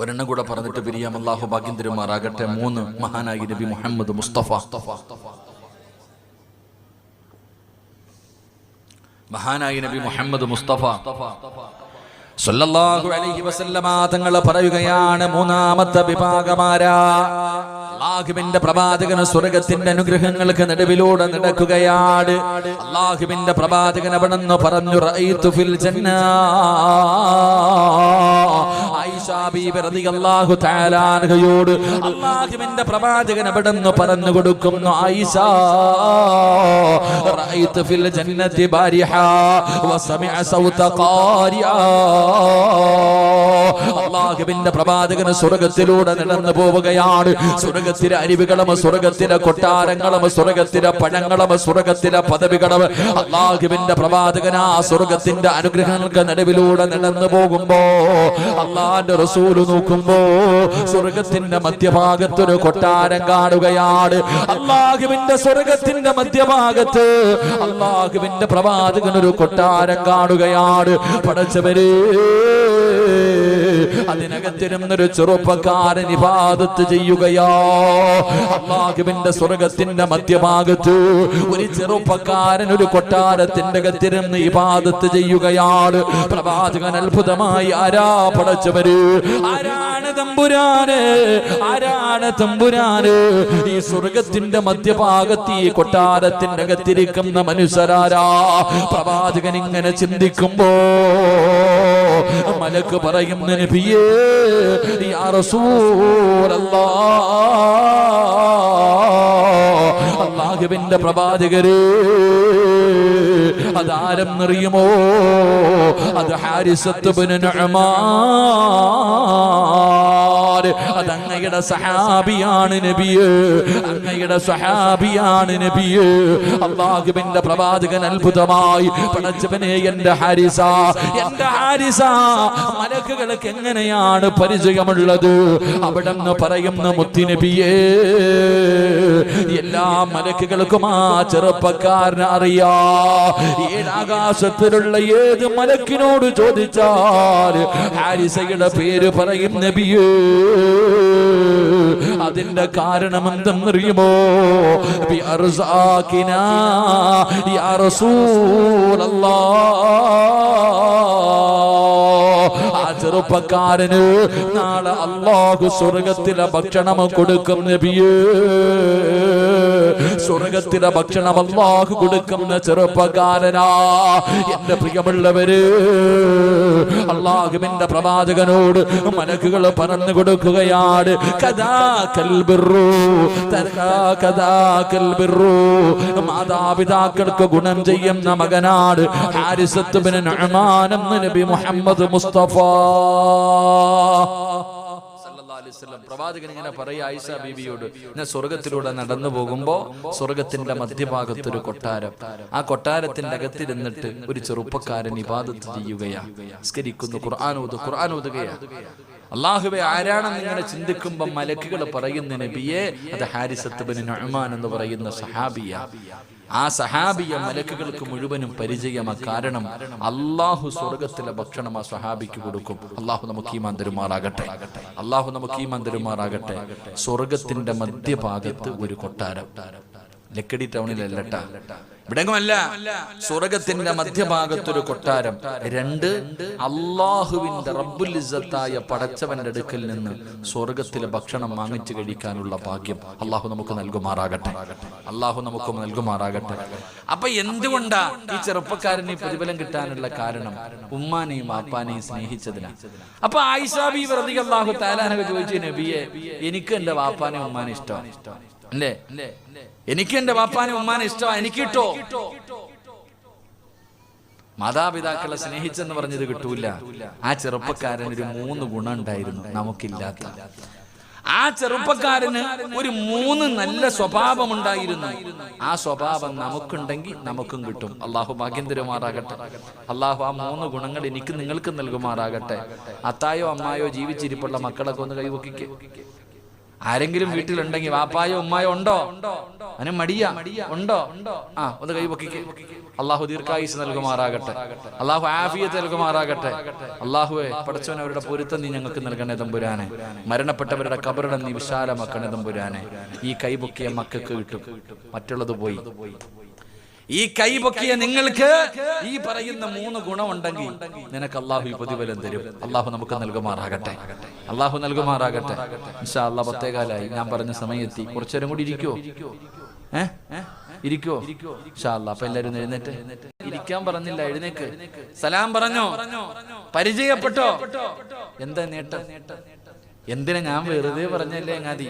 ഒരെണ്ണം കൂടെ പറഞ്ഞിട്ട് പിരിയാം. അള്ളാഹു ഭാഗ്യം മൂന്ന് മഹാനായി നബി മുഹമ്മദ് മുസ്തഫ. മഹാനായി നബി മുഹമ്മദ് മുസ്തഫ. സല്ലല്ലാഹു അലൈഹി വസല്ലമ തങ്ങൾ പറയുകയാണ് മൂന്നാമത്തെ വിഭാഗമാരാ. അള്ളാഹുവിന്റെ പ്രവാചകന് സ്വർഗത്തിന്റെ അനുഗ്രഹങ്ങൾക്ക് നടുവിലൂടെ നടക്കുകയാണ്. അള്ളാഹുവിന്റെ പ്രവാചകൻ അവിടെ പറഞ്ഞു റൈത്തു ഫിൽ ജന്നാ പ്രവാചകൻ പറഞ്ഞു പ്രവാചകന് സ്വർഗത്തിലൂടെ നടന്നു പോവുകയാണ്. സ്വർഗത്തിലെ അരിവുകളും സ്വർഗത്തിലെ കൊട്ടാരങ്ങളും സ്വർഗത്തിലെ പഴങ്ങളും സ്വർഗത്തിലെ പദവികളും അള്ളാഹുവിന്റെ പ്രവാചകന സ്വർഗത്തിന്റെ അനുഗ്രഹങ്ങൾക്ക് നടുവിലൂടെ നടന്നു പോകുമ്പോ അള്ളാന്റെ റസൂൽ നോക്കുമ്പോ സ്വർഗത്തിന്റെ മധ്യഭാഗത്തൊരു കൊട്ടാരം കാണുകയാണ്. അള്ളാഹുവിന്റെ സ്വർഗത്തിന്റെ മധ്യഭാഗത്ത് അള്ളാഹുവിന്റെ പ്രവാചകൻ ഒരു കൊട്ടാരം കാണുകയാണ്. പടച്ചവര് അതിനകത്തിരുന്നൊരു ചെറുപ്പക്കാരൻ ഇബാദത്ത് ചെയ്യുകയോ. അള്ളാഹുവിന്റെ സ്വർഗത്തിന്റെ മധ്യഭാഗത്ത് ഒരു ചെറുപ്പക്കാരൻ ഒരു കൊട്ടാരത്തിന്റെ അകത്തിരുന്ന് ഇബാദത്ത് ചെയ്യുകയാണ്. പ്രവാചകൻ അത്ഭുതമായി ആരാ പടച്ചവര്? ആരാണ് തമ്പുരാന്? ആരാണ് തമ്പുരാന്? ഈ സ്വർഗത്തിന്റെ മധ്യഭാഗത്ത് ഈ കൊട്ടാരത്തിന്റെ അകത്തിരിക്കുന്ന മനുഷ്യരാരാ? പ്രവാചകൻ ഇങ്ങനെ ചിന്തിക്കുമ്പോ മലക്ക് പറയും നബിയേ യാ അള്ളാഹുവിന്റെ പ്രവാചകര് അതാരം നിറയുമോ അത് ഹാരിസത്തുബിന് അത് അങ്ങയുടെ സഹാബിയാണ് നബിയേ. അങ്ങയുടെ സഹാബിയാണ് നബിയേ. അള്ളാഹുവിന്റെ പ്രവാചകൻ അത്ഭുതമായി പടച്ചവനെ എന്റെ ഹാരിസ. എന്റെ ഹാരിസ മലക്കുകൾക്ക് എങ്ങനെയാണ് പരിചയമുള്ളത്? അവിടെ നിന്ന് പറയുന്ന മുത്തിനബിയേ എല്ലാ മലക്കുകൾക്കും ആ ചെറുപ്പക്കാരനെ അറിയാ. ഏഴാകാശത്തിലുള്ള ഏത് മലക്കിനോട് ചോദിച്ചാൽ ഹാരിസയുടെ പേര് പറയും നബിയേ. അതിന്റെ കാരണം എന്തെന്നറിയുമോ? യാ റസൂലല്ലാഹ് ആ ചെറുപ്പക്കാരന് നാളെ അള്ളാഹു സ്വർഗത്തിലെ ഭക്ഷണം കൊടുക്കും നബിയേ. സ്വർഗത്തിലെ ഭക്ഷണം അള്ളാഹു കൊടുക്കുന്ന ചെറുപ്പക്കാരനാ. എന്റെ പ്രിയമുള്ളവര് അള്ളാഹുവിന്റെ പ്രവാചകനോട് മലക്കുകൾ പറഞ്ഞു കൊടുക്കുകയാണ്. കഥാ കൽബിറു കഥാ കൽബിറു. മാതാപിതാക്കൾക്ക് ഗുണം ചെയ്യുന്ന മകനാണ് ഹാരിസത്തുബിന് നഅ്മാനെന്ന് നബി മുഹമ്മദ് മുസ്തഫ. പ്രവാചകൻ ഇങ്ങനെ പറയാ ഐസ ഞാൻ സ്വർഗത്തിലൂടെ നടന്നു പോകുമ്പോ സ്വർഗത്തിന്റെ മധ്യഭാഗത്ത് ഒരു കൊട്ടാരം. ആ കൊട്ടാരത്തിന്റെ അകത്തിരുന്നിട്ട് ഒരു ചെറുപ്പക്കാരൻ ഇബാദത്ത് ചെയ്യുകയാ. സ്കരിക്കുന്നു ഖുർആൻ ഓതു ഖുർആൻ ഓതുകയാ. അള്ളാഹുബെ ആരാണെന്ന് ഇങ്ങനെ ചിന്തിക്കുമ്പോൾ മലക്കുകൾ പറയുന്ന നബിയെ അത് ഹാരിസത്ത് ബിൻ നഅ്മാൻ എന്ന് പറയുന്ന സഹാബിയ. ആ സഹാബിയ മലക്കുകൾക്ക് മുഴുവനും പരിചയമാ കാരണം അള്ളാഹു സ്വർഗത്തിലെ ഭക്ഷണം ആ സഹാബിക്ക് കൊടുക്കും. അള്ളാഹു നമുക്ക് ഈ മന്ദിരമാറാകട്ടെ അള്ളാഹു നമുക്ക് ഈ മന്ദിരമാറാകട്ടെ സ്വർഗത്തിന്റെ മധ്യഭാഗത്ത് ഒരു കൊട്ടാരം. ലക്കടി ടൗണിലല്ലട്ട. ഇവിടെങ്ങുമല്ല സ്വർഗത്തിന്റെ മധ്യഭാഗത്തൊരു കൊട്ടാരം. രണ്ട് അള്ളാഹുവിന്റെ റബ്ബുൽ ഇസ്സത്തായ പടച്ചവന്റെ അടുക്കൽ നിന്ന് സ്വർഗത്തിലെ ഭക്ഷണം വാങ്ങിച്ചു കഴിക്കാനുള്ള ഭാഗ്യം അള്ളാഹു നമുക്ക് നൽകുമാറാകട്ടെ. അള്ളാഹു നമുക്ക് നൽകുമാറാകട്ടെ. അപ്പൊ എന്തുകൊണ്ടാ ഈ ചെറുപ്പക്കാരന് പ്രതിഫലം കിട്ടാനുള്ള കാരണം ഉമ്മാനെയും വാപ്പാനെയും സ്നേഹിച്ചതിനാ? അപ്പൊ ആയിഷാബി വെറുതെ അള്ളാഹു താലാനൊക്കെ ചോദിച്ചു നബിയെ എനിക്ക് എന്റെ വാപ്പാനെയും ഉമ്മാനെ ഇഷ്ടമാണ്. അല്ലേ? എനിക്ക് എന്റെ വാപ്പാനെ ഉമ്മാനെ ഇഷ്ടമാണ് എനിക്ക് കിട്ടോ? മാതാപിതാക്കളെ സ്നേഹിച്ചെന്ന് പറഞ്ഞത് കിട്ടൂല. ആ ചെറുപ്പക്കാരന് ഒരു മൂന്ന് ഗുണം ഉണ്ടായിരുന്നു നമുക്കില്ലാത്ത. ആ ചെറുപ്പക്കാരന് ഒരു മൂന്ന് നല്ല സ്വഭാവം ഉണ്ടായിരുന്നു ആ സ്വഭാവം നമുക്കുണ്ടെങ്കിൽ നമുക്കും കിട്ടും. അള്ളാഹു ഭാഗ്യം തരുമാറാകട്ടെ അള്ളാഹു ആ മൂന്ന് ഗുണങ്ങൾ എനിക്ക് നിങ്ങൾക്ക് നൽകുമാറാകട്ടെ. അത്തായോ അമ്മായോ ജീവിച്ചിരിപ്പുള്ള മക്കളൊക്കെ ഒന്ന് കൈവക്കിക്ക്. ആരെങ്കിലും വീട്ടിലുണ്ടെങ്കിൽ വാപ്പായോ ഉമ്മായോ ഉണ്ടോ? അതിന് മടിയ. ഉണ്ടോ? ആ ഒന്ന് കൈ പൊക്കിക്ക്. അള്ളാഹു ദീർഘായുസ് നൽകുമാറാകട്ടെ. അള്ളാഹു ആഫിയത്ത് നൽകുമാറാകട്ടെ. അള്ളാഹുവെ പഠിച്ചവൻ അവരുടെ പൊരുത്തം നീ ഞങ്ങൾക്ക് നൽകണേ തമ്പുരാനെ. മരണപ്പെട്ടവരുടെ കബറിടം നീ വിശാലമാക്കണേ തമ്പുരാനെ. ഈ കൈ പൊക്കിയ മക്കൾക്ക് കിട്ടും. മറ്റുള്ളത് പോയി. ഈ കൈ പൊക്കിയ നിങ്ങൾക്ക് ഈ പറയുന്ന മൂന്ന് ഗുണമുണ്ടെങ്കിൽ നിനക്ക് അള്ളാഹു ഈ പ്രതിഫലം തരും. അള്ളാഹു നമുക്ക് നൽകുമാറാകട്ടെ. അള്ളാഹു നൽകുമാറാകട്ടെ. ഇൻഷാ അള്ളാഹ് പത്തേകാലായി ഞാൻ പറഞ്ഞ സമയത്തി കുറച്ചേരം കൂടി ഇരിക്കോ ഏ? ഇരിക്കോ അപ്പൊ എല്ലാരും എഴുന്നേറ്റ്. ഇരിക്കാൻ പറഞ്ഞില്ല. എഴുന്നേക്ക്. സലാം പറഞ്ഞോ. പരിചയപ്പെട്ടോ? എന്താ നേട്ടം? എന്തിനാ ഞാൻ വെറുതെ പറഞ്ഞല്ലേ അങ്ങാതി?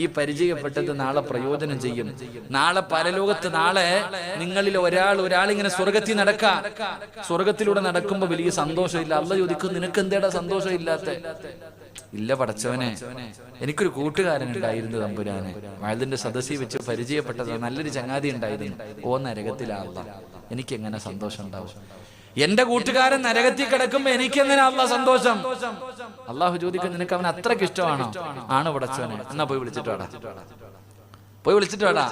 ഈ പരിചയപ്പെട്ടത് നാളെ പ്രയോജനം ചെയ്യും. നാളെ പരലോകത്ത് നാളെ നിങ്ങളിൽ ഒരാൾ ഒരാൾ ഇങ്ങനെ സ്വർഗത്തിൽ നടക്കാം. സ്വർഗത്തിലൂടെ നടക്കുമ്പോ വലിയ സന്തോഷമില്ല. അല്ല ചോദിക്കും നിനക്ക് എന്തേടാ സന്തോഷമില്ലാത്ത? ഇല്ല പടച്ചവനെ എനിക്കൊരു കൂട്ടുകാരൻ ഉണ്ടായിരുന്നു തമ്പുരാനെ. വയലിന്റെ സദസ്സിൽ വെച്ച് പരിചയപ്പെട്ടത് നല്ലൊരു ചങ്ങാതി ഉണ്ടായിരുന്നു. ഓ നരകത്തിലാവുക എനിക്ക് എങ്ങനെ സന്തോഷം ഉണ്ടാവും എന്റെ കൂട്ടുകാരൻ നരകത്തിൽ കിടക്കുമ്പോ എനിക്ക് എന്തിനാ സന്തോഷം? അള്ളാഹു ചോദിക്കും നിനക്ക് അവൻ അത്രയ്ക്ക് ഇഷ്ടമാണോ? ആണ് പടച്ചവനെ എന്നാ പോയി വിളിച്ചിട്ട് പോയി വിളിച്ചിട്ട് വേടാ.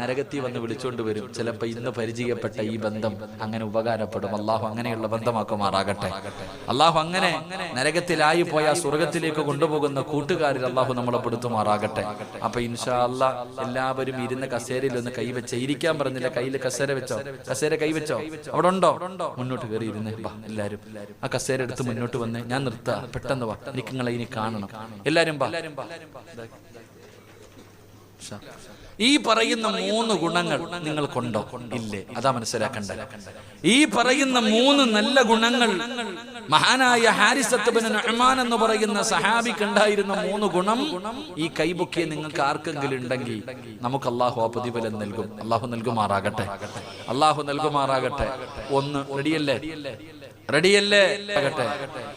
നരകത്തി വന്ന് വിളിച്ചോണ്ട് വരും. ചിലപ്പോ ഇന്ന് പരിചയപ്പെട്ട ഈ ബന്ധം അങ്ങനെ ഉപകാരപ്പെടും. അള്ളാഹു അങ്ങനെയുള്ള ബന്ധമാക്കുമാറാകട്ടെ. അള്ളാഹു അങ്ങനെ നരകത്തിലായി പോയ സ്വർഗത്തിലേക്ക് കൊണ്ടുപോകുന്ന കൂട്ടുകാരിൽ അള്ളാഹു നമ്മളെ പെടുത്തുമാറാകട്ടെ. അപ്പൊ ഇൻഷാ അല്ലാ എല്ലാവരും ഇരുന്ന് കസേരയിൽ ഒന്ന് കൈവച്ച ഇരിക്കാൻ പറഞ്ഞില്ല? കയ്യിൽ കസേര വെച്ചോ? കസേര കൈവച്ചോ അവിടെ ഉണ്ടോ? മുന്നോട്ട് കയറി ഇരുന്ന് എല്ലാരും. ആ കസേര എടുത്ത് മുന്നോട്ട് വന്ന് ഞാൻ നിർത്താ. പെട്ടെന്ന് വാ. എനിക്ക് നിങ്ങളെ ഇനി കാണണം. എല്ലാരും ഈ പറയുന്ന മൂന്ന് ഗുണങ്ങൾ നിങ്ങൾക്കുണ്ടോ? ഇല്ലേ? അതാ മനസ്സിലാക്കണ്ട ഈ പറയുന്ന മൂന്ന് നല്ല ഗുണങ്ങൾ മഹാനായ ഹാരിസത്തുബിന് നഹ്മാൻ എന്ന് പറയുന്ന സഹാബിക്ക് ഉണ്ടായിരുന്ന മൂന്ന് ഗുണം ഈ കൈബുക്കിയെ നിങ്ങൾക്ക് ആർക്കെങ്കിലും ഉണ്ടെങ്കിൽ നമുക്ക് അള്ളാഹു ആ പ്രതിഫലം നൽകും. അള്ളാഹു നൽകുമാറാകട്ടെ. അള്ളാഹു നൽകുമാറാകട്ടെ. ഒന്ന് റെഡിയല്ലേ? റെഡിയല്ലേ? ആകട്ടെ.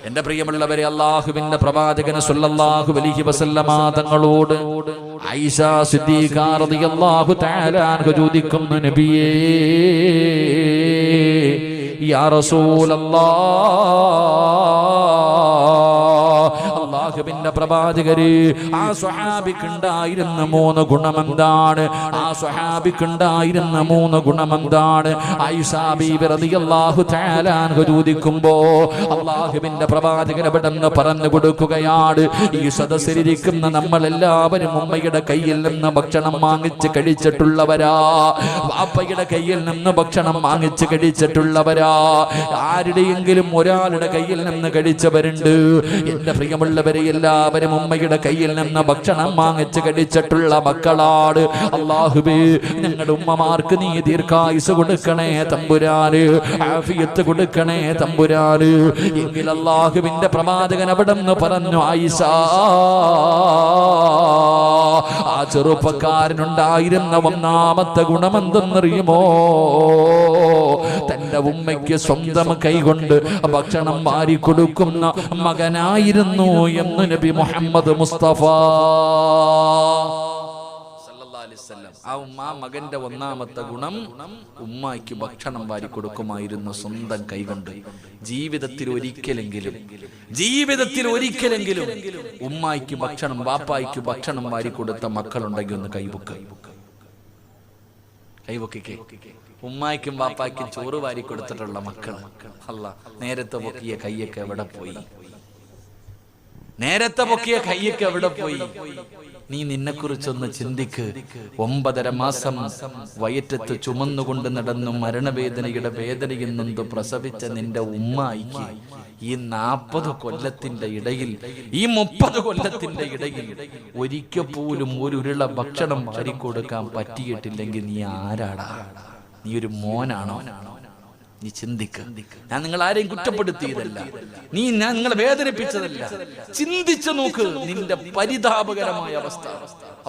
എന്റെ പ്രിയമുള്ളവരെ അള്ളാഹുവിന്റെ പ്രവാചകന സുല്ലാഹു അലൈഹി വസല്ലമ തങ്ങളോട് ഐഷ സിദ്ദീഖ റളിയല്ലാഹു തആല അൻഹ ചോദിക്കുന്നു നബിയേ യാ റസൂലല്ലാഹ് അള്ളാഹുവിന്റെ പ്രവാചകര് ആ സ്വഹാബിക്കുണ്ടായിരുന്ന മൂന്ന് ഗുണമെന്താണ്? ആ സ്വഹാബിക്കുണ്ടായിരുന്ന മൂന്ന് ഗുണമെന്താണ്? ചോദിക്കുമ്പോ അള്ളാഹുവിന്റെ പ്രവാചകൻ എവിടെന്ന് പറഞ്ഞു കൊടുക്കുകയാണ്? ഈ സദസ്സിലിരിക്കുന്ന നമ്മൾ എല്ലാവരും ഉമ്മയുടെ കയ്യിൽ നിന്ന് ഭക്ഷണം വാങ്ങിച്ച് കഴിച്ചിട്ടുള്ളവരാ. വാപ്പയുടെ കയ്യിൽ നിന്ന് ഭക്ഷണം വാങ്ങിച്ച് കഴിച്ചിട്ടുള്ളവരാ. ആരുടെയെങ്കിലും ഒരാളുടെ കയ്യിൽ നിന്ന് കഴിച്ചവരുണ്ട്. എന്റെ പ്രിയമുള്ളവരെ എല്ലാവരും ഉമ്മയുടെ കയ്യിൽ നിന്ന് ഭക്ഷണം വാങ്ങിച്ച് കടിച്ചിട്ടുള്ള മക്കളാണ്. അള്ളാഹുബേ ഞങ്ങളുടെ ഉമ്മമാർക്ക് നീ ദീർഘായുസ് കൊടുക്കണേ തമ്പുരാന് ആഫിയത്ത് കൊടുക്കണേ തമ്പുരാന്. എങ്കിൽ അള്ളാഹുവിന്റെ പ്രവാചകൻ അവിടെ നിന്ന് പറഞ്ഞു ആയിഷ ആ ചെറുപ്പക്കാരനുണ്ടായിരുന്ന ഒന്നാമത്തെ ഗുണമെന്തെന്നറിയുമോ? തന്റെ ഉമ്മയ്ക്ക് സ്വന്തം കൈകൊണ്ട് ഭക്ഷണം വാരി കൊടുക്കുന്ന മകനായിരുന്നു എന്ന് നബി മുഹമ്മദ് മുസ്തഫ. ആ ഉമ്മ മകന്റെ ഒന്നാമത്തെ ഗുണം ഉമ്മയ്ക്ക് ഭക്ഷണം വാരി കൊടുക്കുമായിരുന്നു സ്വന്തം കൈകൊണ്ട്. ജീവിതത്തിൽ ഒരിക്കലെങ്കിലും ജീവിതത്തിൽ ഒരിക്കലെങ്കിലും ഉമ്മയ്ക്ക് ഭക്ഷണം വാപ്പായ്ക്ക് ഭക്ഷണം വാരി കൊടുത്ത മക്കളുണ്ടെങ്കിൽ ഒന്ന് കൈബുക്ക് കൈബുക്കിക്കേ ഉമ്മായ്ക്കും വാപ്പായ്ക്കും ചോറ് വാരി കൊടുത്തിട്ടുള്ള മക്കൾ അല്ല നേരത്തെ പൊക്കിയ കയ്യൊക്കെ എവിടെ പോയി? നേരത്തെ പൊക്കിയ കയ്യൊക്കെ എവിടെ പോയി? നീ നിന്നെ കുറിച്ചൊന്ന് ചിന്തിക്ക്. ഒമ്പതര മാസം വയറ്റത്ത് ചുമന്നുകൊണ്ട് നടന്നു മരണവേദനയുടെ വേദനയിൽ നിന്ന് പ്രസവിച്ച നിന്റെ ഉമ്മായിക്ക്. ഈ നാൽപ്പത് കൊല്ലത്തിന്റെ ഇടയിൽ ഈ മുപ്പത് കൊല്ലത്തിന്റെ ഇടയിൽ ഒരിക്കൽ പോലും ഒരു ഉരുള ഭക്ഷണം വാരിക്കൊടുക്കാൻ പറ്റിയിട്ടില്ലെങ്കിൽ നീ ആരാടാ? നീ ഒരു മോനാണോ? നീ ചിന്തിക്ക. ഞാൻ നിങ്ങൾ ആരെയും കുറ്റപ്പെടുത്തിയതല്ല. നീ ഞാൻ നിങ്ങളെ വേദനിപ്പിച്ചതല്ല. ചിന്തിച്ചു നോക്ക് നിന്റെ പരിതാപകരമായ അവസ്ഥ.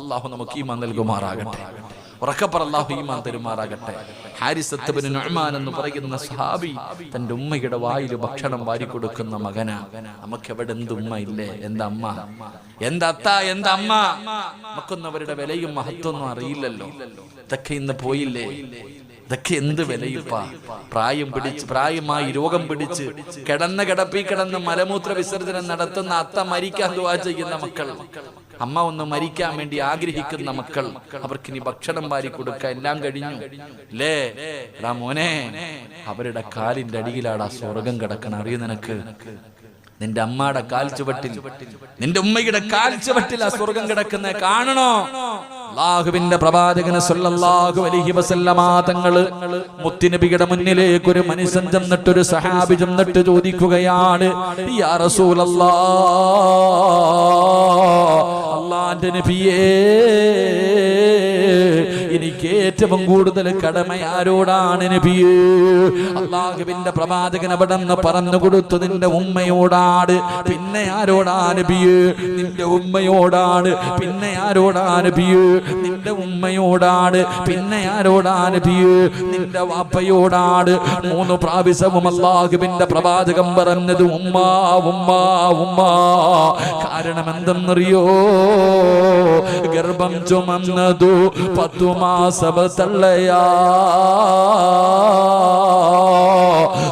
അള്ളാഹു നമുക്ക് ഈമാൻ നൽകുമാറാകട്ടെ. ഉറക്കപ്പറ അള്ളാഹു ഈമാൻ തരുമാറാകട്ടെ. ഹാരിസത്തുബിന് നുഅ്മാൻ എന്ന് പറയുന്ന സഹാബി തന്റെ ഉമ്മയുടെ വായിൽ ഭക്ഷണം വാരി കൊടുക്കുന്ന മകനാ. നമുക്ക് എവിടെ എന്ത് ഉമ്മ ഇല്ലേ? എന്താ അമ്മ? എന്താ അത്ത? എന്താ അമ്മ? നമുക്കൊന്നും അവരുടെ വിലയും മഹത്വമൊന്നും അറിയില്ലല്ലോ. ഇതൊക്കെ ഇന്ന് പോയില്ലേ? ഇതൊക്കെ എന്ത് വിലയിപ്പാ പ്രായം പിടിച്ച് പ്രായമായി രോഗം പിടിച്ച് കിടന്ന കിടപ്പി കിടന്ന് മലമൂത്ര വിസർജനം നടത്തുന്ന അത്ത മരിക്കാൻ ദുവാ ചെയ്യുന്ന മക്കൾ. അമ്മ ഒന്ന് മരിക്കാൻ വേണ്ടി ആഗ്രഹിക്കുന്ന മക്കൾ. അവർക്ക് ഇനി ഭക്ഷണം വാരി കൊടുക്കുക എല്ലാം കഴിഞ്ഞു. ലേ എടാ മോനെ അവരുടെ കാലിന്റെ അടിയിലാണ് ആ സ്വർഗം കിടക്കണം. അറിയ നിനക്ക്? നിന്റെ അമ്മയുടെ കാൽ ചുവട്ടിൽ. നിന്റെ ഉമ്മയുടെ കാൽ ചുവട്ടിൽ ആ സ്വർഗം കിടക്കുന്ന. കാണണോ? അള്ളാഹുവിന്റെ പ്രവാചകന് സല്ലല്ലാഹു അലൈഹി വസല്ലമ തങ്ങൾ മുത്തുനബിയുടെ മുന്നിലേക്ക് ഒരു മനുഷ്യൻ ചെന്നിട്ട് ഒരു സഹാബി ചെന്നിട്ട് ചോദിക്കുകയാണ് യാ റസൂലല്ലാ അല്ലാഹുവിന്റെ നബിയേ എനിക്ക് ഏറ്റവും കൂടുതൽ കടമ ആരോടാണ് നബിയേ. അള്ളാഹുവിന്റെ പ്രവാചകൻ അവിടെ നിന്ന് പറഞ്ഞു കൊടുത്തു നിന്റെ ഉമ്മയോടാണ്. പിന്നെ ആരോടാ നബിയേ? നിന്റെ ഉമ്മയോടാണ്. പിന്നെ ആരോടാ നബിയേ? നിന്റെ ഉമ്മയോടാണ്. പിന്നെ ആരോടാ നബിയേ? നിന്റെ വാപ്പയോടാണ്. മൂന്ന് പ്രാവശ്യവും അള്ളാഹുവിന്റെ പ്രവാചകം പറഞ്ഞത് ഉമ്മ ഉമ്മ ഉമ്മ. കാരണം എന്തെന്നറിയോ? ഗർഭം ചുമന്നതു പത്തു മാസം തള്ളയാ.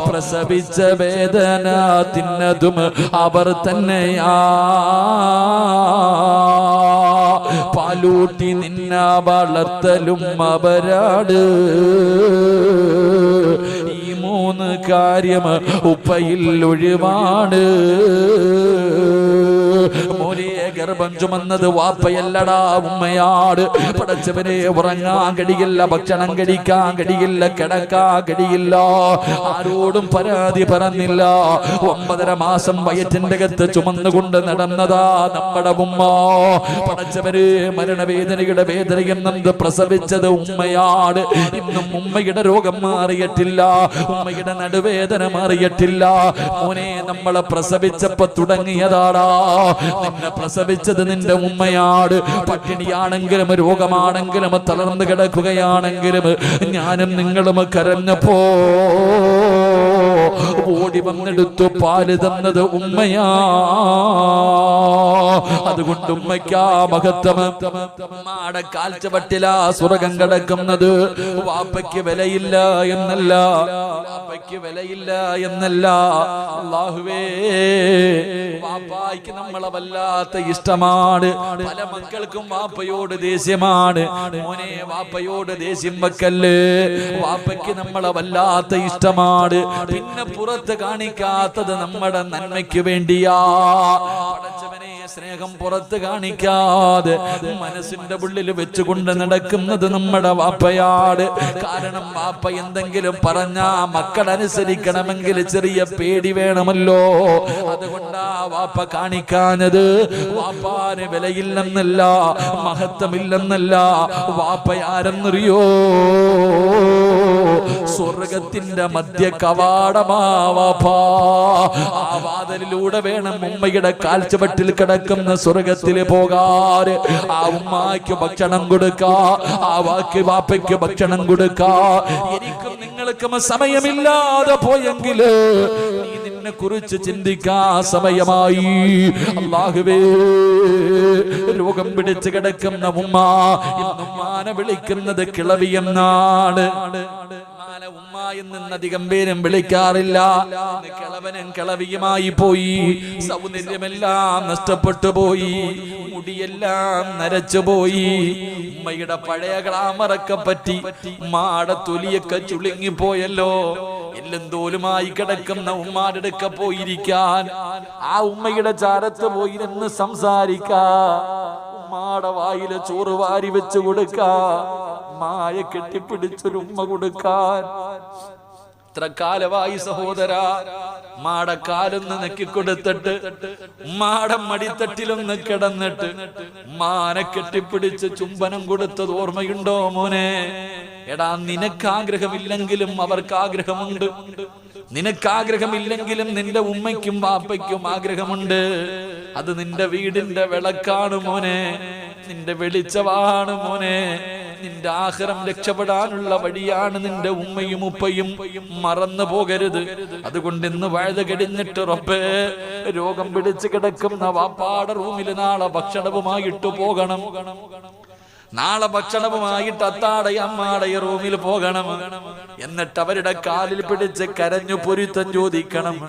പ്രസവിച്ച വേദന തിന്നതും അവർ തന്നെയാ. പാലൂട്ടി നിന്ന വളർത്തലും അവരാട്. ഈ മൂന്ന് കാര്യം ഉപ്പയിൽ ഒഴിവാണ്. മോനെ ഗർഭം ചുമന്നത് വാപ്പയല്ലടാ ഉമ്മയാട്. പടച്ചവനെ ഉറങ്ങാൻ കഴിയില്ല ഭക്ഷണം കഴിക്കാൻ കഴിയില്ല കിടക്കാൻ കഴിയില്ല ആരോടും പരാതി പറഞ്ഞില്ല. ഒമ്പതര മാസം വയറ്റിന്റെ അകത്ത് ചുമന്നുകൊണ്ട് നടന്നതാ നമ്മുടെ ഉമ്മ. പടച്ചവര് മരണവേദനയുടെ വേദനയും നിന്ന് പ്രസവിച്ചത് ഉമ്മയാട്. ഇന്നും ഉമ്മയുടെ രോഗം മാറിയിട്ടില്ല. ഉമ്മയുടെ നടുവേദന മാറിയിട്ടില്ല. മോനെ നമ്മളെ പ്രസവിച്ചപ്പോ തുടങ്ങിയതാടാ. നിന്നെ പ്രസവിച്ചത് നിന്റെ ഉമ്മയാട്. പട്ടിണിയാണെങ്കിലും രോഗമാണെങ്കിലും തളർന്നു കിടക്കുകയാണെങ്കിലും ഞാനും നിങ്ങളും കരഞ്ഞപ്പോ ഓടി വന്നെടുത്തു പാൽ തന്നത് ഉമ്മയാ. അതുകൊണ്ട് ഉമ്മയ്ക്കാ മഹത്വം. ഉമ്മാടെ കാൽച്ചവട്ടിലാ സ്വർഗം കിടക്കുന്നത്. വാപ്പയ്ക്ക് വിലയില്ല എന്നല്ല. വാപ്പയ്ക്ക് വിലയില്ല എന്നല്ല. അള്ളാഹുവേ വാപ്പായ്ക്ക് നമ്മളെ വല്ലാത്ത ഇഷ്ടമാണ്. പല മക്കൾക്കും വാപ്പയോട് ദേഷ്യമാണ്. മോനെ വാപ്പയോട് ദേഷ്യം വെക്കല്ലേ? വാപ്പയ്ക്ക് നമ്മളെ വല്ലാത്ത ഇഷ്ടമാണ്. പിന്നെ പുറത്ത് കാണിക്കാത്തത് നമ്മുടെ നന്മയ്ക്ക് വേണ്ടിയാ. പടച്ചവനെ സ്നേഹം പുറത്ത് കാണിക്കാതെ മനസ്സിന്റെ ഉള്ളിൽ വെച്ചുകൊണ്ട് നടക്കുന്നത് നമ്മുടെ വാപ്പയാട് കാരണം വാപ്പ എന്തെങ്കിലും പറഞ്ഞാ മക്കൾ അനുസരിക്കണമെങ്കിൽ ചെറിയ പേടി വേണമല്ലോ. അതുകൊണ്ടാ വാപ്പ കാണിക്കാഞ്ഞത്. വാപ്പാന് വിലയില്ലെന്നല്ല മഹത്വമില്ലെന്നല്ല. വാപ്പയാരെന്നറിയോ? സ്വർഗത്തിന്റെ മധ്യ കവാടമാവാ ആ വേണം ഉമ്മയുടെ കാൽച്ചവട്ടിൽ കിടക്കുന്ന സ്വർഗത്തിൽ പോകാറ് ആ ഉമ്മാക്ക് ഭക്ഷണം കൊടുക്ക ആ വാക്ക് വാപ്പയ്ക്ക് ഭക്ഷണം കൊടുക്ക. എനിക്കും നിങ്ങൾക്കും സമയമില്ലാതെ പോയെങ്കിൽ നീ നിന്നെ കുറിച്ച് ചിന്തിക്കാ സമയമായി. അള്ളാഹുവേ രോഗം പിടിച്ച് കിടക്കുന്ന ഉമ്മ ഇന്നുമ്മാനെ വിളിക്കുന്നത് കിളവിയെന്നാണ് ഉമ്മ എന്ന് പേരും വിളിക്കാറില്ല. കിളവനും കിളവിയുമായി പോയി. സൗന്ദര്യമെല്ലാം നഷ്ടപ്പെട്ടു പോയി. മുടിയെല്ലാം നരച്ചു പോയി. ഉമ്മയുടെ പഴയ ഗ്ലാമറൊക്കെ പറ്റി. ഉമ്മാടെ തൊലിയൊക്കെ ചുളുങ്ങിപ്പോയല്ലോ എല്ലും തോലുമായി കിടക്കുന്ന ഉമ്മാടെടുക്ക പോയിരിക്കാൻ. ആ ഉമ്മയുടെ ചാരത്ത് പോയി നിന്ന് സംസാരിക്ക. ഉമ്മാടെ വായിലെ ചോറ് വാരി വെച്ച് കൊടുക്ക. മായ കെട്ടിപ്പിടിച്ചൊരു ഉമ്മ കൊടുക്കാൻ. ഇത്ര കാലമായി സഹോദര മാട കാലൊന്ന് നെക്കിക്കൊടുത്തിട്ട് മാട മടിത്തട്ടിലൊന്ന് കിടന്നിട്ട് മാനെ കെട്ടിപ്പിടിച്ച് ചുംബനം കൊടുത്തത് ഓർമ്മയുണ്ടോ മോനെ? എടാ നിനക്ക് ആഗ്രഹമില്ലെങ്കിലും അവർക്ക് ആഗ്രഹമുണ്ട് നിനക്ക് ആഗ്രഹമില്ലെങ്കിലും നിന്റെ ഉമ്മയ്ക്കും വാപ്പയ്ക്കും ആഗ്രഹമുണ്ട്. അത് നിന്റെ വീടിന്റെ വിളക്കാണ് മോനെ. നിന്റെ വെളിച്ചമാണ് മോനെ. നിന്റെ ആഹാരം രക്ഷപ്പെടാനുള്ള വഴിയാണ് നിന്റെ ഉമ്മയും ഉപ്പയും. മറന്നു പോകരുത്. അതുകൊണ്ട് ഇന്ന് വഴുത കടിഞ്ഞിട്ട് റൊപ്പേ രോഗം പിടിച്ചു കിടക്കുന്ന വാപ്പാട റൂമിൽ നാളെ ഭക്ഷണവുമായിട്ട് പോകണം. നാളെ ഭക്ഷണവുമായിട്ട് അത്താടെ അമ്മാടെ റൂമിൽ പോകണം. എന്നിട്ട് അവരുടെ കാലിൽ പിടിച്ച് കരഞ്ഞു പൊരുത്തം ചോദിക്കണം.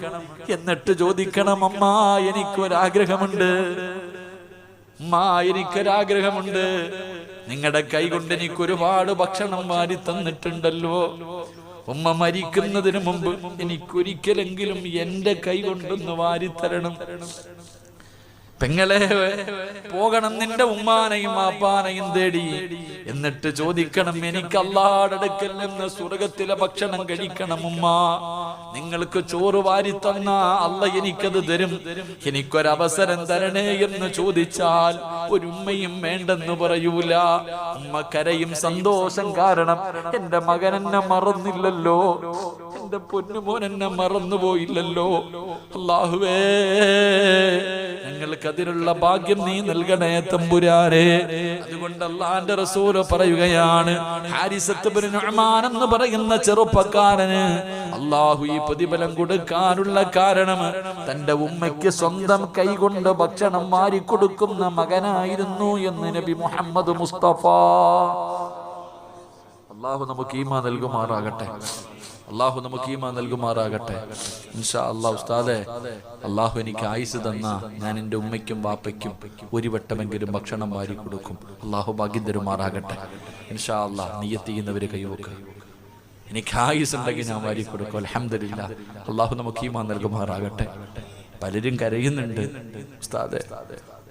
എന്നിട്ട് ചോദിക്കണം അമ്മ എനിക്കൊരാഗ്രഹമുണ്ട്. മാ എനിക്കൊരാഗ്രഹമുണ്ട്. നിങ്ങളുടെ കൈ കൊണ്ട് എനിക്ക് ഒരുപാട് ഭക്ഷണം വാരി തന്നിട്ടുണ്ടല്ലോ. ഉമ്മ മരിക്കുന്നതിന് മുമ്പ് എനിക്കൊരിക്കലെങ്കിലും എന്റെ കൈ കൊണ്ടൊന്ന് വാരിത്തരണം. പെങ്ങളെ പോകണം നിന്റെ ഉമ്മാനെയും ആപ്പാനെയും തേടി. എന്നിട്ട് ചോദിക്കണം എനിക്ക് അല്ലാടടുക്കൽ നിന്ന് സ്വർഗത്തിലെ ഭക്ഷണം കഴിക്കണം ഉമ്മ. നിങ്ങൾക്ക് ചോറ് വാരി തന്ന അല്ല എനിക്കത് തരും. എനിക്കൊരവസരം തരണേ എന്ന് ചോദിച്ചാൽ ഒരു ഉമ്മയും വേണ്ടെന്ന് പറയൂല. ഉമ്മ കരയും സന്തോഷം കാരണം എന്റെ മകൻ എന്നെ മറന്നില്ലല്ലോ. എന്റെ പൊന്നുമോൻ എന്നെ മറന്നുപോയില്ലല്ലോ. അള്ളാഹുവേ ഞങ്ങൾക്ക് അതിനുള്ള ഭാഗ്യം നീ നൽകണേ തമ്പുരാരെ അതുകൊണ്ട് അള്ളാന്റെ റസൂൽ പറയുകയാണ് എന്ന് പറയുന്ന ചെറുപ്പക്കാരന് അള്ളാഹു ഈ പ്രതിഫലം കൊടുക്കാനുള്ള കാരണം തന്റെ ഉമ്മയ്ക്ക് സ്വന്തം കൈകൊണ്ട് ഭക്ഷണം മാറി കൊടുക്കുന്ന മകനായിരുന്നു എന്ന് നബി മുഹമ്മദ് മുസ്തഫ. അള്ളാഹു നമുക്ക് ഈമാ നൽകുമാറാകട്ടെ. അള്ളാഹു നമുക്ക് ഈമാ നൽകുമാറാകട്ടെ. ഇൻഷാ അള്ളാഹ് എനിക്ക് ആയുസ് തന്ന ഞാൻ എന്റെ ഉമ്മയ്ക്കും വാപ്പയ്ക്കും ഒരു വട്ടമെങ്കിലും ഭക്ഷണം വാരി കൊടുക്കും. അള്ളാഹു ഭാഗ്യം തരുമാറാകട്ടെ. ഇൻഷാ അള്ളാഹ് നീയത്തിയുന്നവര് കൈവക്ക്. എനിക്ക് ആയുസ് ഉണ്ടെങ്കിൽ ഞാൻ വാരി കൊടുക്കും. അലഹമില്ല അള്ളാഹു നമുക്ക് ഈമാ നൽകുമാറാകട്ടെ. പലരും കരയുന്നുണ്ട്. ഉസ്താദെ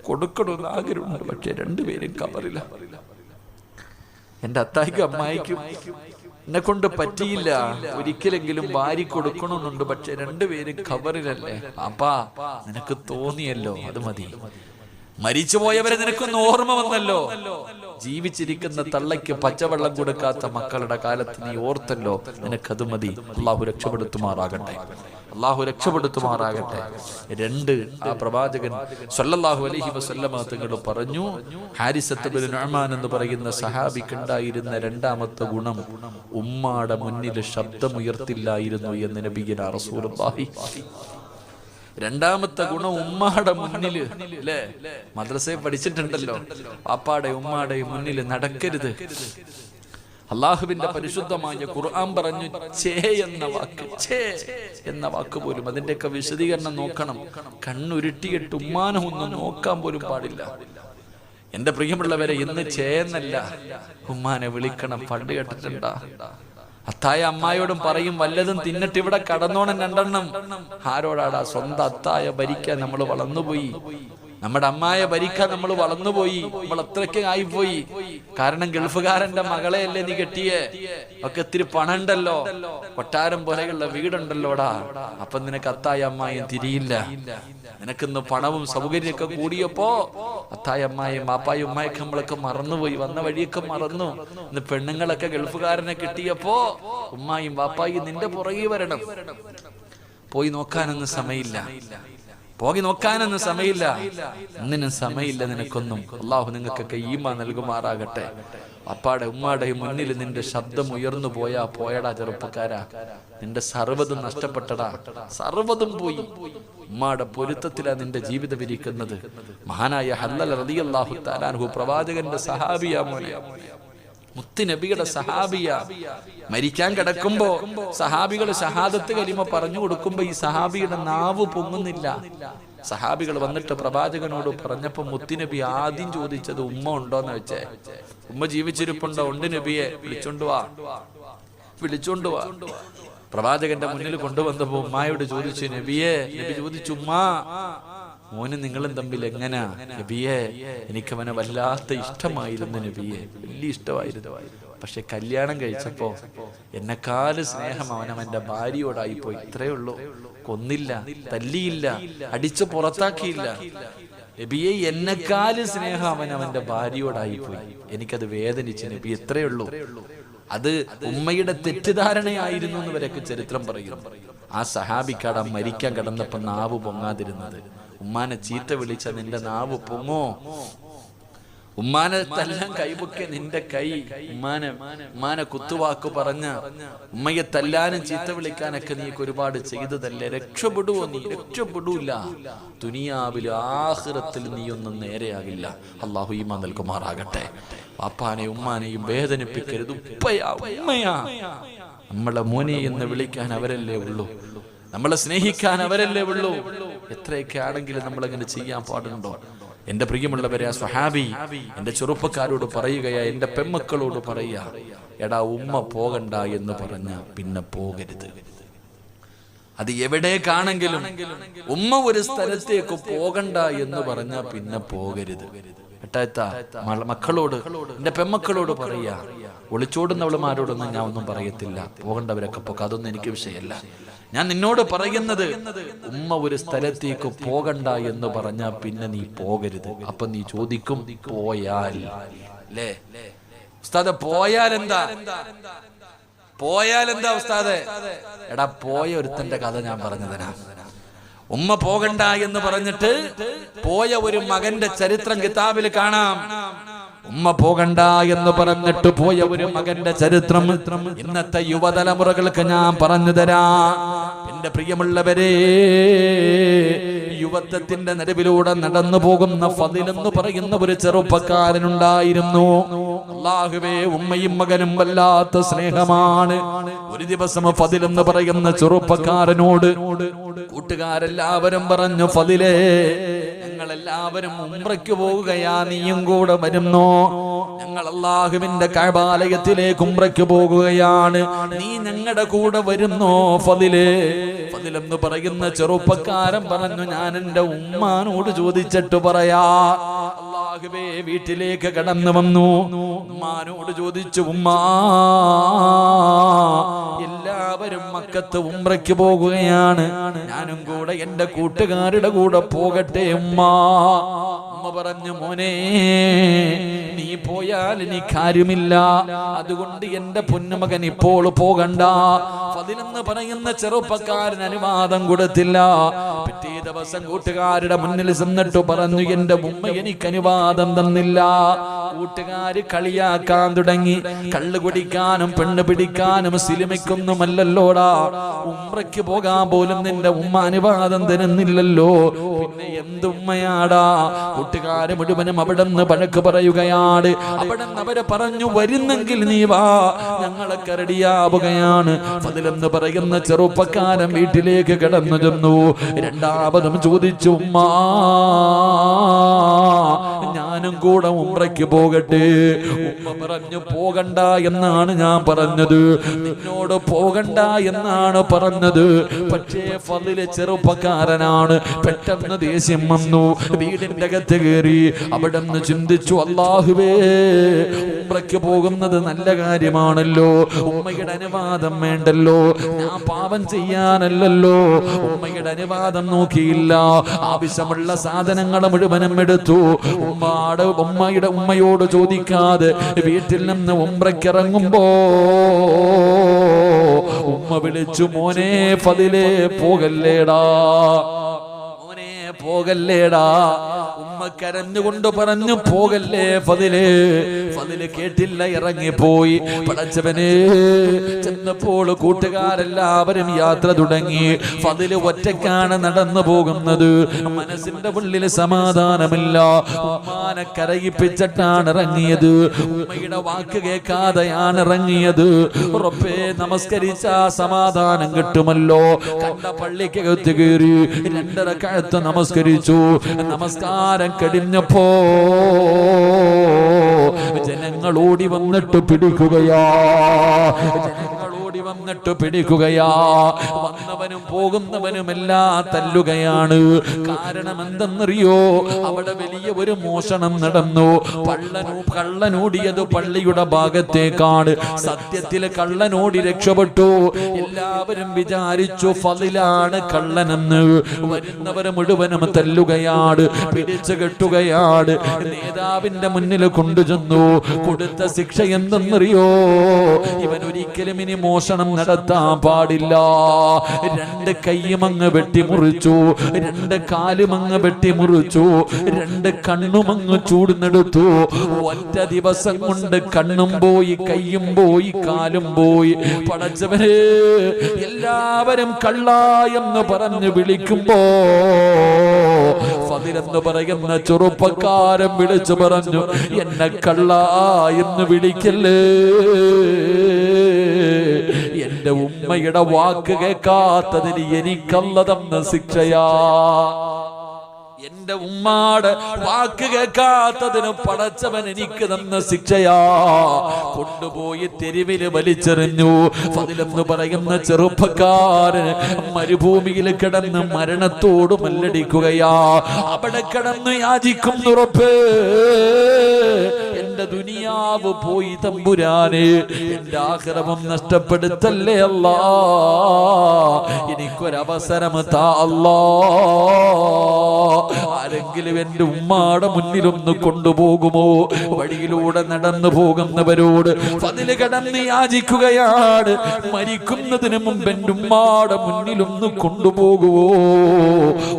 കൊടുക്കണമെന്ന് ആഗ്രഹമുണ്ട്. പക്ഷെ രണ്ടുപേരും കബറില്ല എന്റെ അത്തായിക്കും അമ്മായിക്കും എന്നെ കൊണ്ട് പറ്റിയില്ല. ഒരിക്കലെങ്കിലും വാരി കൊടുക്കണമെന്നുണ്ട്. പക്ഷെ രണ്ടുപേരും ഖബറിലല്ലേ അപ്പാ നിനക്ക് തോന്നിയല്ലോ അത് മതി. മരിച്ചുപോയവരെ നിനക്കൊന്ന് ഓർമ്മ വന്നല്ലോ. ജീവിച്ചിരിക്കുന്ന തള്ളയ്ക്ക് പച്ചവെള്ളം കൊടുക്കാത്ത മക്കളുടെ കാലത്ത് നീ ഓർത്തല്ലോ. നിനക്കത് മതി. അള്ളാഹു രക്ഷപ്പെടുത്തുമാറാകട്ടെ. അള്ളാഹു രക്ഷപ്പെടുത്തുമാറാകട്ടെ. രണ്ട് ആ പ്രവാചകൻ സല്ലല്ലാഹു അലഹി വസല്ലമ തങ്ങൾ പറഞ്ഞു ഹാരിസത്ത് ബിൻ നുഅ്മാൻ എന്ന് പറയുന്ന സഹാബിക്കുണ്ടായിരുന്ന രണ്ടാമത്തെ ഗുണം ഉമ്മാടെ മുന്നിൽ ശബ്ദമുയർത്തില്ലായിരുന്നു എന്ന് നബിയന റസൂലുള്ളാഹി. രണ്ടാമത്തെ ഗുണം ഉമ്മാടെ മുന്നിൽ അല്ലേ മദ്രസയെ പഠിച്ചിട്ടുണ്ടല്ലോ. പാപ്പാടെ ഉമ്മാടെ മുന്നിൽ നടക്കരുത്. അള്ളാഹുവിന്റെ പരിശുദ്ധമായ ഖുർആൻ പറഞ്ഞു ചേ എന്ന വാക്ക് ചേ എന്ന വാക്ക് പോലും അതിന്റെയൊക്കെ വിശദീകരണം നോക്കണം. കണ്ണുരുട്ടിയിട്ട് ഉമ്മാനം ഒന്നും നോക്കാൻ പോലും പാടില്ല. എന്റെ പ്രിയമുള്ളവരെ ഇന്ന് ചേന്നല്ല. ഉമ്മാനെ വിളിക്കണം പണ്ട് കേട്ടിട്ടുണ്ടാ? അത്തായ അമ്മായോടും പറയും വല്ലതും തിന്നിട്ട് ഇവിടെ കടന്നോണം രണ്ടെണ്ണം. ആരോടാടാ സ്വന്തം അത്തായ ഭരിക്കാൻ നമ്മൾ വളർന്നുപോയി. നമ്മുടെ അമ്മായ ഭരിക്കാൻ നമ്മൾ വളർന്നുപോയി നമ്മൾ അത്രയ്ക്ക് ആയിപ്പോയി. കാരണം ഗൾഫുകാരന്റെ മകളെയല്ലേ നീ കെട്ടിയേ? ഒക്കെ ഇത്തിരി പണുണ്ടല്ലോ കൊട്ടാരം പോലെയുള്ള വീടുണ്ടല്ലോടാ. അപ്പൊ നിനക്ക് അത്തായ അമ്മായും തിരിയില്ല. നിനക്കിന്ന് പണവും സൗകര്യമൊക്കെ കൂടിയപ്പോ അത്തായ അമ്മായും മാപ്പായും ഉമ്മായൊക്കെ നമ്മളൊക്കെ മറന്നുപോയി വന്ന വഴിയൊക്കെ മറന്നു. ഇന്ന് പെണ്ണുങ്ങളൊക്കെ ഗൾഫുകാരനെ കിട്ടിയപ്പോ ഉമ്മായും വാപ്പായും നിന്റെ പുറകെ വരണം. പോയി നോക്കാനൊന്നും സമയമില്ല. പോകി നോക്കാനൊന്നും സമയമില്ല. ഒന്നിനും സമയമില്ല നിനക്കൊന്നും. അള്ളാഹു നിങ്ങൾക്കൊക്കെ ഈമ നൽകുമാറാകട്ടെ. അപ്പാടെ ഉമ്മാടെ മുന്നിൽ നിന്റെ ശബ്ദം ഉയർന്നു പോയാ പോയടാ ചെറുപ്പക്കാരാ. നിന്റെ സർവതും നഷ്ടപ്പെട്ടടാ. സർവതും പോയി. ഉമ്മാടെ പൊരുത്തത്തിലാ നിന്റെ ജീവിതം ഇരിക്കുന്നത്. മഹാനായ ഹല്ലൽ റളിയല്ലാഹു താലാൻഹു പ്രവാചകന്റെ സഹാബിയാ മോനെ. മുത്തുനബിയുടെ സഹാബിയ മരിക്കാൻ കിടക്കുമ്പോ സഹാബികൾ ഷഹാദത്ത് കലിമ പറഞ്ഞു കൊടുക്കുമ്പോ ഈ സഹാബിയുടെ നാവ് പൊങ്ങുന്നില്ല. സഹാബികൾ വന്നിട്ട് പ്രവാചകനോട് പറഞ്ഞപ്പോ മുത്തുനബി ആദ്യം ചോദിച്ചത് ഉമ്മ ഉണ്ടോന്ന് വെച്ചേ ഉമ്മ ജീവിച്ചിരിപ്പുണ്ടോ? ഉണ്ട് നബിയെ. വിളിച്ചോണ്ട് വാ. വിളിച്ചോണ്ട് വാ. പ്രവാചകന്റെ മുന്നിൽ കൊണ്ടുവന്നപ്പോ ഉമ്മായോട് ചോദിച്ചു നബിയെ നബി ചോദിച്ചു ഉമ്മാ മോന് നിങ്ങളും തമ്മിൽ എങ്ങനാ നബിയെ? എനിക്ക് അവനെ വല്ലാത്ത ഇഷ്ടമായിരുന്നു നബിയെ. വലിയ ഇഷ്ടമായിരുന്നു. പക്ഷെ കല്യാണം കഴിച്ചപ്പോ എന്നെക്കാൽ സ്നേഹം അവൻ അവന്റെ ഭാര്യയോടായി പോയി. ഇത്രയേ ഉള്ളൂ. കൊന്നില്ല തല്ലിയില്ല അടിച്ചു പുറത്താക്കിയില്ല. നബിയെ എന്നെക്കാൽ സ്നേഹം അവൻ അവന്റെ ഭാര്യയോടായി പോയി. എനിക്കത് വേദനിച്ച് നബി ഇത്രയേ ഉള്ളൂ. അത് ഉമ്മയുടെ തെറ്റിദ്ധാരണയായിരുന്നു എന്ന് വരെയൊക്കെ ചരിത്രം പറയുന്നു. ആ സഹാബിക്കാട മരിക്കാൻ കിടന്നപ്പോ നാവ് പൊങ്ങാതിരുന്നത്. ഉമ്മാനെ ചീത്ത വിളിച്ച നിന്റെ നാവ് പൊങ്ങോ? ഉമ്മാനെ തല്ലാൻ കൈപൊക്കെ നിന്റെ കൈ. ഉമ്മാനെ ഉമ്മാനെ കുത്തുവാക്ക് പറഞ്ഞ ഉമ്മയെ തല്ലാനും ചീത്ത വിളിക്കാനൊക്കെ നീ ഒരുപാട് ചെയ്തതല്ലേ? രക്ഷപ്പെടുവോ നീ? രക്ഷപ്പെടൂല. ദുനിയാവിൽ ആഹൃത്തിൽ നീ ഒന്നും നേരെയാകില്ല. അള്ളാഹു ഈമാ നൽകുമാറാകട്ടെ. പാപ്പാനെയും ഉമ്മാനെയും വേദനിപ്പിക്കരുത്. ഉപ്പയാ ഉമ്മയാ. നമ്മളെ മോനെ എന്ന് വിളിക്കാൻ അവരല്ലേ ഉള്ളൂ. നമ്മളെ സ്നേഹിക്കാൻ അവരല്ലേ ഉള്ളൂ. എത്രയൊക്കെ ആണെങ്കിലും നമ്മൾ അങ്ങനെ ചെയ്യാൻ പാടുണ്ടോ? എന്റെ പ്രിയമുള്ളവരെ ആ സ്വഹാബി എന്റെ ചെറുപ്പക്കാരോട് പറയുകയാ എന്റെ പെമ്മക്കളോട് പറയുക എടാ ഉമ്മ പോകണ്ട എന്ന് പറഞ്ഞ പിന്നെ പോകരുത്. അത് എവിടേക്കാണെങ്കിലും ഉമ്മ ഒരു സ്ഥലത്തേക്ക് പോകണ്ട എന്ന് പറഞ്ഞ പിന്നെ പോകരുത്. മക്കളോട് എന്റെ പെമ്മക്കളോട് പറയ ഒളിച്ചോടുന്നവളുമാരോടൊന്നും ഞാൻ ഒന്നും പറയത്തില്ല. പോകേണ്ടവരൊക്കെ പോക്ക അതൊന്നും എനിക്ക് വിഷയമല്ല. ഞാൻ നിന്നോട് പറയുന്നത് ഉമ്മ ഒരു സ്ഥലത്തേക്ക് പോകണ്ട എന്ന് പറഞ്ഞ പിന്നെ നീ പോകരുത്. അപ്പൊ നീ ചോദിക്കും പോയാൽ? അല്ലേ പോയാൽ എന്താ? പോയാൽ എന്താ ഉസ്താദ്? എടാ പോയ ഒരുത്തന്റെ കഥ ഞാൻ പറഞ്ഞു തരാം ഉമ്മ പോകണ്ട എന്ന് പറഞ്ഞിട്ട് പോയ ഒരു മകന്റെ ചരിത്രം കിതാബിൽ കാണാം. ഉമ്മ പോകണ്ട എന്ന് പറഞ്ഞിട്ട് പോയ ഒരു മകന്റെ ചരിത്രം ഇന്നത്തെ യുവതലമുറകൾക്ക് ഞാൻ പറഞ്ഞു തരാം. എന്റെ പ്രിയമുള്ളവരെ യുവത്വത്തിന്റെ നടുവിലൂടെ നടന്നു പോകുന്ന ഫതിലെന്ന് പറയുന്ന ഒരു ചെറുപ്പക്കാരനുണ്ടായിരുന്നു. അള്ളാഹുവേ ഉമ്മയും മകനും വല്ലാത്ത സ്നേഹമാണ്. ഒരു ദിവസം ഫതിൽ എന്ന് പറയുന്ന ചെറുപ്പക്കാരനോട് കൂട്ടുകാരെല്ലാവരും പറഞ്ഞു ഫതിലേ ഞങ്ങളെല്ലാവരും ഉംറയ്ക്ക് പോവുകയാ നീയും കൂടെ വരുന്നു? ഞങ്ങൾ അള്ളാഹുവിന്റെ കഴബാലയത്തിലേക്ക് ഉംറയ്ക്ക് പോകുകയാണ് നീ ഞങ്ങളുടെ കൂടെ വരുന്നോ ഫതിലേ? ഫതിലെന്ന് പറയുന്ന ചെറുപ്പക്കാരൻ പറഞ്ഞു ഞാൻ എന്റെ ഉമ്മാനോട് ചോദിച്ചിട്ട് പറയാ അള്ളാഹുവേ വീട്ടിലേക്ക് കടന്നു വന്നു. ഉമ്മാനോട് ചോദിച്ചു ഉമ്മാ എല്ലാവരും മക്കത്ത് ഉമ്രയ്ക്ക് പോകുകയാണ്. ഞാനും കൂടെ എന്റെ കൂട്ടുകാരുടെ കൂടെ പോകട്ടെ ഉമ്മ. ഉമ്മ പറഞ്ഞു മോനെ നീ പോയാൽ ഇനി കാര്യമില്ല. അതുകൊണ്ട് എന്റെ പൊന്നുമകൻ ഇപ്പോൾ പോകണ്ട. പതിനൊന്ന് പറയുന്ന ചെറുപ്പക്കാരൻ അനുവാദം കൊടുത്തില്ല. പിറ്റേ ദിവസം കൂട്ടുകാരുടെ മുന്നിൽ ചെന്നിട്ട് പറഞ്ഞു എന്റെ ഉമ്മ എനിക്ക് അനുവാദം തന്നില്ല. കൂട്ടുകാര് കളിയാക്കാൻ തുടങ്ങി. കള്ളു കുടിക്കാനും പെണ്ണ് പിടിക്കാനും സിനിമയ്ക്കൊന്നുമല്ലല്ലോടാ. ഉമ്രയ്ക്ക് പോകാൻ പോലും നിന്റെ ഉമ്മ അനുവാദം തരുന്നില്ലല്ലോ. പിന്നെ എന്തുമ്മയാടാ? കൂട്ടുകാര് മുഴുവനും അവിടെ നിന്ന് പഴക്ക് പറയുകയാണ്. അവിടെ നിന്ന് അവരെ പറഞ്ഞു വരുന്നെങ്കിൽ നീ വാ ഞങ്ങളൊക്കെ റെഡിയാവുകയാണ് അതിലെന്ന് പറയുന്ന ചെറുപ്പക്കാരൻ വീട്ടിലേക്ക് കിടന്നു ചെന്നു. രണ്ടാമതും ചോദിച്ചു ഞാനും കൂടെ ഉമ്രയ്ക്ക് പോകട്ടെ. ഉമ്മ പറഞ്ഞു പോകണ്ട എന്നാണ് ഞാൻ പറഞ്ഞത്. നിന്നോട് പോകണ്ട എന്നാണ് പറഞ്ഞത്. പക്ഷേ ഫതിൽ ചെറുപ്പക്കാരനാണ്. പെട്ടെന്ന് ദേഷ്യം വന്നു. വീടിന്റെ അകത്ത് കയറി അവിടെ നിന്ന് ചിന്തിച്ചു അള്ളാഹുവേ ഉമ്രയ്ക്ക് പോകുന്നത് നല്ല കാര്യമാണല്ലോ. ഉമ്മയുടെ അനുവാദം വേണ്ടല്ലോ. ഞാൻ പാപം ചെയ്യാനല്ലല്ലോ. ഉമ്മയുടെ അനുവാദം നോക്കിയില്ല. ആവശ്യമുള്ള സാധനങ്ങൾ മുഴുവനും എടുത്തു. ഉമ്മാട് ഉമ്മയുടെ ഉമ്മയോട് ചോദിക്കാതെ വീട്ടിൽ നിന്ന് ഉമ്രക്കിറങ്ങുമ്പോ ഉമ്മ വിളിച്ചു മോനെ പതിലേ പോകല്ലേടാ. മോനെ പോകല്ലേടാ. കരഞ്ഞുകൊണ്ട് പറഞ്ഞു പോകല്ലേ ഫതിൽ? ഫതിൽ കേട്ടില്ല ഇറങ്ങിപ്പോയി. പടച്ചവനെ ചെന്നപ്പോൾ കൂട്ടുകാരെല്ലാവരും യാത്ര തുടങ്ങി. ഫതിൽ ഒറ്റക്കാണ് നടന്നു പോകുന്നത്. മനസ്സിന്റെ ഉള്ളിൽ സമാധാനമില്ല. ഉമ്മാനെ കരയിപ്പിച്ചിട്ടാണ് ഇറങ്ങിയത്. ഉമ്മയുടെ വാക്ക് കേൾക്കാതെയാണ് ഇറങ്ങിയത്. ഉറപ്പേ നമസ്കരിച്ച സമാധാനം കിട്ടുമല്ലോ. കണ്ട പള്ളിക്കകത്ത് കയറി രണ്ടര കഴുത്ത് നമസ്കരിച്ചു. നമസ്കാരം കടിഞ്ഞപ്പോ ജനങ്ങൾ ഓടി വന്നിട്ട് പിടിക്കുകയാ. വന്നിട്ട് പിടിക്കുകയാ. വന്നവനും പോകുന്നവനും എല്ലാം തല്ലുകയാണ്. കാരണം എന്തെന്നറിയോ അവിടെ വലിയ ഒരു മോഷണം നടന്നു. പള്ളനൂ കള്ളനോടിയത് പള്ളിയുടെ ഭാഗത്തേക്കാണ്. സത്യത്തിൽ കള്ളനോടി രക്ഷപ്പെട്ടു. എല്ലാവരും വിചാരിച്ചു ഫതിലാണ് കള്ളനെന്ന്. വരുന്നവരെ മുഴുവനും തല്ലുകയാണ് പിടിച്ചു കെട്ടുകയാണ്. നേതാവിന്റെ മുന്നിൽ കൊണ്ടുചെന്നു. കൊടുത്ത ശിക്ഷ എന്തെന്നറിയോ? ഇവൻ ഒരിക്കലും ഇനി മോഷണം നടത്താൻ പാടില്ല. രണ്ട് കൈയും അങ്ങ് വെട്ടിമുറിച്ചു രണ്ട് കാലും അങ്ങ് വെട്ടിമുറിച്ചു രണ്ട് കണ്ണും അങ്ങ് ചൂടുന്നെടുത്തു. ഒറ്റ ദിവസം കൊണ്ട് കണ്ണും പോയി കയ്യും പോയി കാലും പോയി. പടച്ചവരെ എല്ലാവരും കള്ള എന്ന് പറഞ്ഞ് വിളിക്കുമ്പോ ഫതിലെന്ന് പറയുന്ന ചെറുപ്പക്കാരൻ വിളിച്ചു പറഞ്ഞു എന്നെ കള്ള എന്ന് വിളിക്കല്ലേ? എന്റെ ഉമ്മയുടെ വാക്ക് കേൾക്കാത്തതിന് എനിക്കല്ല തന്ന ശിക്ഷയാ. എന്റെ ഉമ്മാട് വാക്ക് കേൾക്കാത്തതിന് പടച്ചവൻ എനിക്ക് തന്ന ശിക്ഷയാ. കൊണ്ടുപോയി തെരുവിൽ വലിച്ചെറിഞ്ഞു. അതിലെന്ന് പറയുന്ന ചെറുപ്പക്കാരൻ മരുഭൂമിയിൽ കിടന്ന് മരണത്തോട് മല്ലടിക്കുകയാ. അവിടെ കിടന്ന് യാചിക്കുന്നുറപ്പ് എന്റെ ദുനിയാവ് പോയി തമ്പുരാനെ എന്റെ ആഗ്രഹം നഷ്ടപ്പെടുത്തല്ലേ അല്ല? എനിക്കൊരവസരം താ അല്ലാ. ആരെങ്കിലും എന്റെ ഉമ്മാടെ മുന്നിലൊന്ന് കൊണ്ടുപോകുമോ? വഴിയിലൂടെ നടന്നു പോകുന്നവരോട് അതിൽ കടന്ന് യാചിക്കുകയാണ്. മരിക്കുന്നതിന് മുമ്പ് എന്റെ ഉമ്മാടെ മുന്നിലൊന്ന് കൊണ്ടുപോകുമോ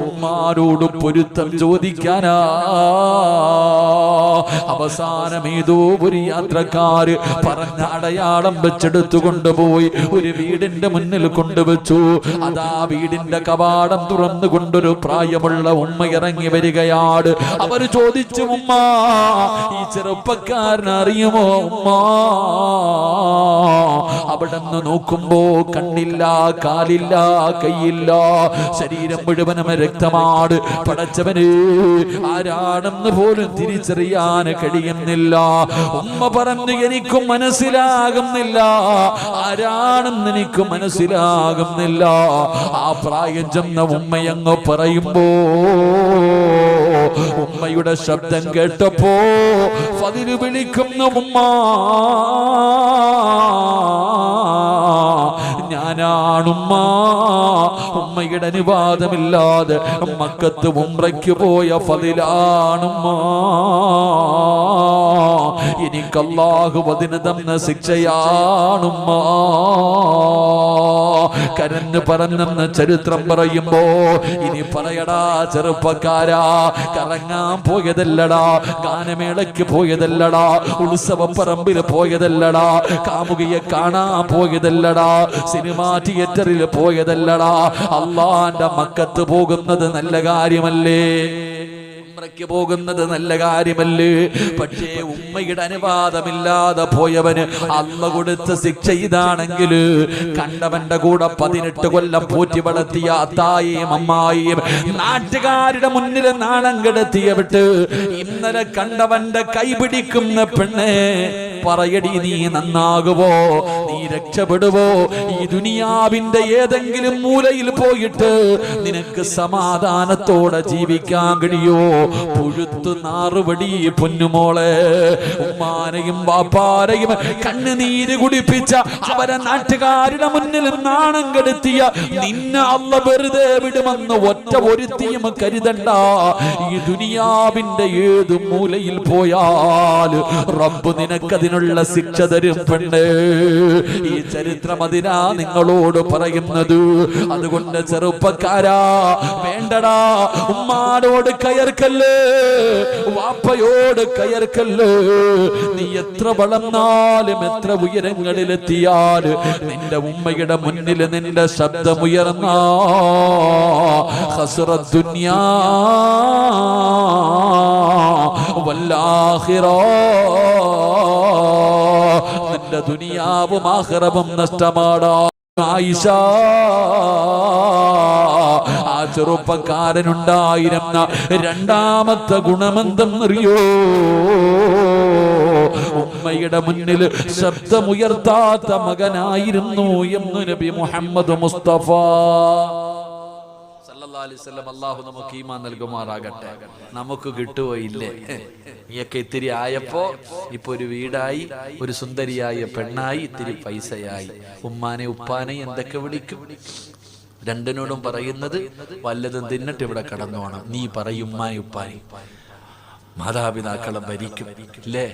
ഉമ്മാരോട് പൊരുത്തം ചോദിക്കാനാ. അവസാനം ഏതോ ഒരു യാത്രക്കാര് പറഞ്ഞ അടയാളം വെച്ചെടുത്തു കൊണ്ടുപോയി. ഒരു വീടിന്റെ മുന്നിൽ കൊണ്ടുവച്ചു. അതാ വീടിന്റെ കവാടം തുറന്നു കൊണ്ടൊരു പ്രായമുള്ള ഉമ്മ ഇറങ്ങി വരികയാണ്. അവർ ചോദിച്ചു ഉമ്മ ഈ ചെറുപ്പക്കാരൻ അറിയുമോ ഉമ്മ? അവിടെ നോക്കുമ്പോ കണ്ണില്ല കാലില്ല കൈയില്ല. ശരീരം മുഴുവനും രക്തമാണ്. പടച്ചവന് ആരാണെന്ന് പോലും തിരിച്ചറിയാൻ കഴിയുന്നില്ല. ഉമ്മ പറഞ്ഞു എനിക്കും മനസ്സിലാകുന്നില്ല. ആരാണെന്ന് എനിക്ക് മനസ്സിലാകുന്നില്ല. ആ പ്രായം ചെന്ന ഉമ്മയങ്ങ് പറയുമ്പോ ഉമ്മയുടെ ശബ്ദം കേട്ടപ്പോ പതിരു വിളിക്കുന്ന ഉമ്മ ഞാനാണുമ്മ. ഉമ്മയുടെ അനുവാദമില്ലാതെ മക്കത്ത് ഉമ്രയ്ക്ക് പോയ ഫതിലാണുമ്മ. എനിക്കല്ലാഹു അതിന് തന്ന ശിക്ഷയാണുമ്മ. കരന്ന് പറഞ്ഞെന്ന് ചരിത്രം പറയുമ്പോ ഇനി പറയടാ ചെറുപ്പക്കാരാ കറങ്ങാൻ പോയതല്ലടാ ഗാനമേളയ്ക്ക് പോയതല്ലടാ ഉത്സവപ്പറമ്പിൽ പോയതല്ലടാ കാമുകിയെ കാണാൻ പോയതല്ലടാ സിനിമാ തിയേറ്ററിൽ പോയതല്ലടാ. അള്ളാന്റെ മക്കത്ത് പോകുന്നത് നല്ല കാര്യമല്ലേ? ഉംറയ്ക്ക് പോകുന്നത് നല്ല കാര്യമല്ലേ? പക്ഷേ ഉമ്മയുടെ അനുവാദമില്ലാതെ പോയവന് അമ്മ കൊടുത്ത ശിക്ഷ ഇതാണെങ്കിൽ കണ്ടവന്റെ കൂടെ പതിനെട്ട് കൊല്ലം പോറ്റി വളർത്തിയ അത്തായിയും അമ്മായിയും നാട്ടുകാരുടെ മുന്നിൽ നാണം കെടുത്തിയ വിട്ട് ഇന്നലെ കണ്ടവന്റെ കൈപിടിക്കുന്ന പെണ്ണെ പറയടി നീ നന്നാകുവോ? നീ രക്ഷപ്പെടുവോ? ഈ ദുനിയാവിന്റെ ഏതെങ്കിലും മൂലയിൽ പോയിട്ട് നിനക്ക് സമാധാനത്തോടെ ജീവിക്കാൻ കഴിയോ പുഴുത്തു നാറുപടി പൊന്നുമോളെ. ഉമ്മാനെയും വാപ്പാരയും കണ്ണുനീര് കുടിപ്പിച്ച അവരെ നാട്ടുകാരുടെ മുന്നിൽ നാണം കെടുത്തിയ നിന്നെ അല്ല വെറുതെ വിടുമെന്ന് ഒറ്റ ഒരുത്തിയും കരുതണ്ട. ഈ ദുനിയാവിന്റെ ഏത് മൂലയിൽ പോയാൽ റബ്ബ് നിനക്കതിനുള്ള ശിക്ഷ തരും പെണ്ണ്. ഈ ചരിത്രം അതിനാ നിങ്ങളോട് പറയുന്നത്. അതുകൊണ്ട് ചെറുപ്പക്കാരാ വേണ്ടടാ. ഉമ്മാനോട് കയർക്കല്ലേ വാപ്പയോട് കയർക്കല്ലേ നീ എത്ര വളർന്നാലും എത്ര ഉയരങ്ങളിലെത്തിയാൽ നിന്റെ ഉമ്മയുടെ മുന്നിൽ നിന്റെ ശബ്ദമുയർന്ന. ഹസ്ര ദുനിയാ. നിന്റെ ദുനിയാവും ആഹ്റവും നഷ്ടമാടാ. ആയിഷ. ചെറുപ്പക്കാരനുണ്ടായിരുന്ന രണ്ടാമത്തെ ഗുണമെന്തെന്നറിയോ? ഉമ്മയുടെ മുന്നിൽ ശബ്ദമുയർത്താത്ത മകനായിരുന്നു എന്ന് നബി മുഹമ്മദ് മുസ്തഫ. അല്ലാഹു നമുക്ക് ഈമാൻ നൽകുമാറാകട്ടെ. നമുക്ക് കിട്ടുവോ? ഇല്ലേ? ഇത്തിരി ആയപ്പോ ഇപ്പൊ ഒരു വീടായി ഒരു സുന്ദരിയായ പെണ്ണായി ഇത്തിരി പൈസയായി. ഉമ്മാനെ ഉപ്പാനെ എന്തൊക്കെ വിളിക്കും? രണ്ടിനോടും പറയുന്നത് വല്ലതും തിന്നിട്ട് ഇവിടെ കടന്നുവാണ് നീ പറയും ഉപ്പായി. മാതാപിതാക്കളെ ഭരിക്കും. ഇല്ലേ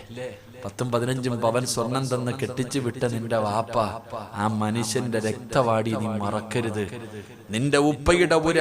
പത്തും പതിനഞ്ചും പവൻ സ്വർണം തന്ന് കെട്ടിച്ചു വിട്ട നിന്റെ വാപ്പ. ആ മനുഷ്യന്റെ രക്തവാടി നീ മറക്കരുത്. നിന്റെ ഉപ്പയുടെ ഒരു